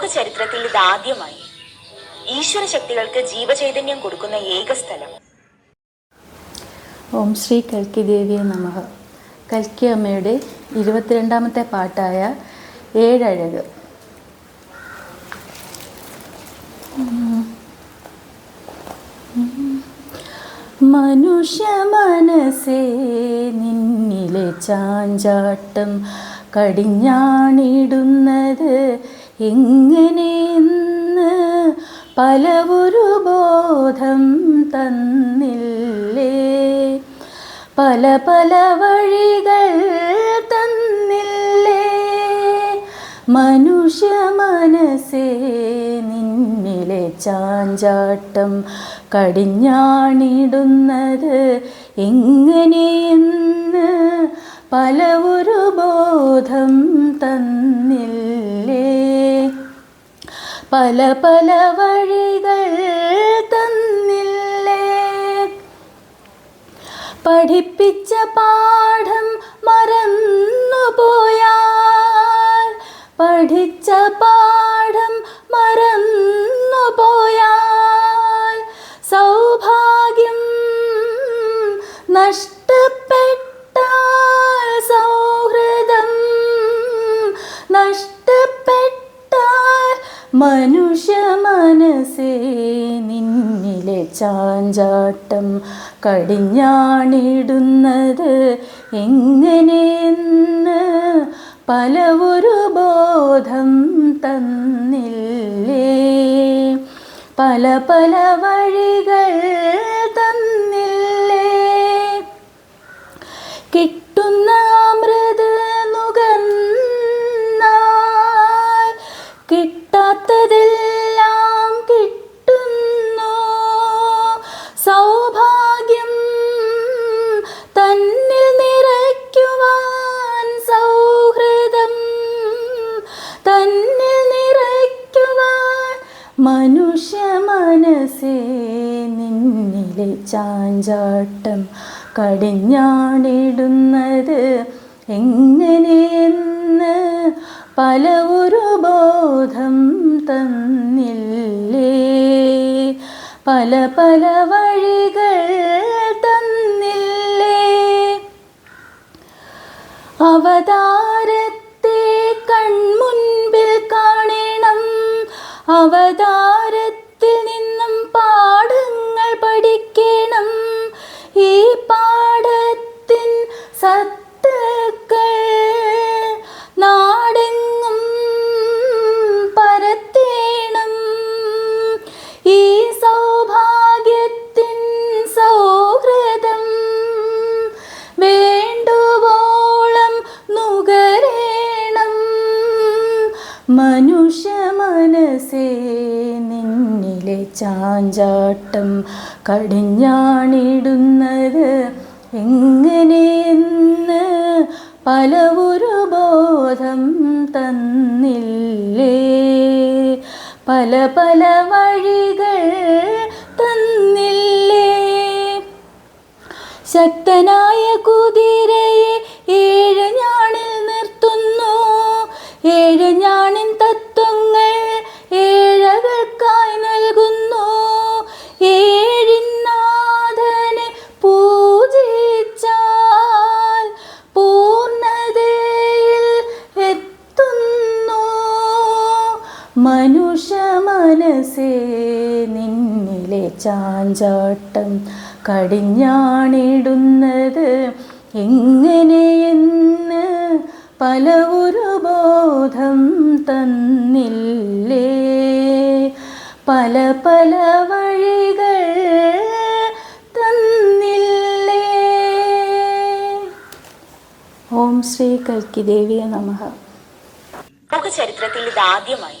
ലോക ചരിത്രത്തിൽ ഇതാദ്യമായി ഈശ്വര ശക്തികൾക്ക് ജീവചൈതന്യം കൊടുക്കുന്ന ഏക സ്ഥലം. ഓം ശ്രീ കൽക്കി ദേവിയെ നമഃ. കൽക്കി അമ്മയുടെ ഇരുപത്തിരണ്ടാമത്തെ പാട്ടായ ഏഴഴക്. മനുഷ്യ മനസ്സേ നിന്നിലെ ചാഞ്ചാട്ടം കടിഞ്ഞാണിടുന്നത് എങ്ങനെയെന്ന് പലവൊരു ബോധം തന്നില്ലേ? പല പല വഴികൾ തന്നില്ലേ? മനുഷ്യ മനസ്സേ നിന്നിലെ ചാഞ്ചാട്ടം കടിഞ്ഞാണിടുന്നത് എങ്ങനെയെന്ന് പല ഒരു ബോധം തന്നില്ലേ? പല പല വഴികൾ തന്നില്ലേ? പഠിപ്പിച്ച പാഠം മറന്നുപോയാൽ പഠിച്ച പാഠം മറന്നുപോയാൽ സൗഭാഗ്യം നഷ്ടപ്പെട്ടാൽ മനുഷ്യ മനസ്സേ നിന്നിലെ ചാഞ്ചാട്ടം കടിഞ്ഞാണിടുന്നത് എങ്ങനെയെന്ന് പല ഒരു ബോധം തന്നില്ലേ? പല പല വഴികൾ തന്നില്ലേ? ചാഞ്ചാട്ടം കടിഞ്ഞാണിടുന്നത്. എങ്ങനെയെന്ന് പല ഒരു ബോധം തന്നില്ലേ? പല പല വഴികൾ തന്നില്ലേ? അവതാരത്തെ കൺമുൻപിൽ കാണണം. അവതാരത്തിൽ ചാഞ്ചാട്ടം കടിഞ്ഞാണിടുന്നത്. എങ്ങനെയെന്ന് ഒരു ബോധം തന്നില്ലേ? പല പല വഴികൾ തന്നില്ലേ? ശക്തനായ കുതിരയെ ഏഴ് ഞാണിൽ നിർത്തുന്നു. ഏഴ് ഞാണിൻ മനുഷ്യ മനസ്സേ നിന്നിലെ ചാഞ്ചാട്ടം കടിഞ്ഞാണിടുന്നത് എങ്ങനെയെന്ന് പല ഒരു ബോധം തന്നില്ലേ? പല പല വഴികൾ തന്നില്ലേ? ഓം ശ്രീ കൽക്കി ദേവിയെ നമ. ലോക ചരിത്രത്തിൽ ഇതാദ്യമായി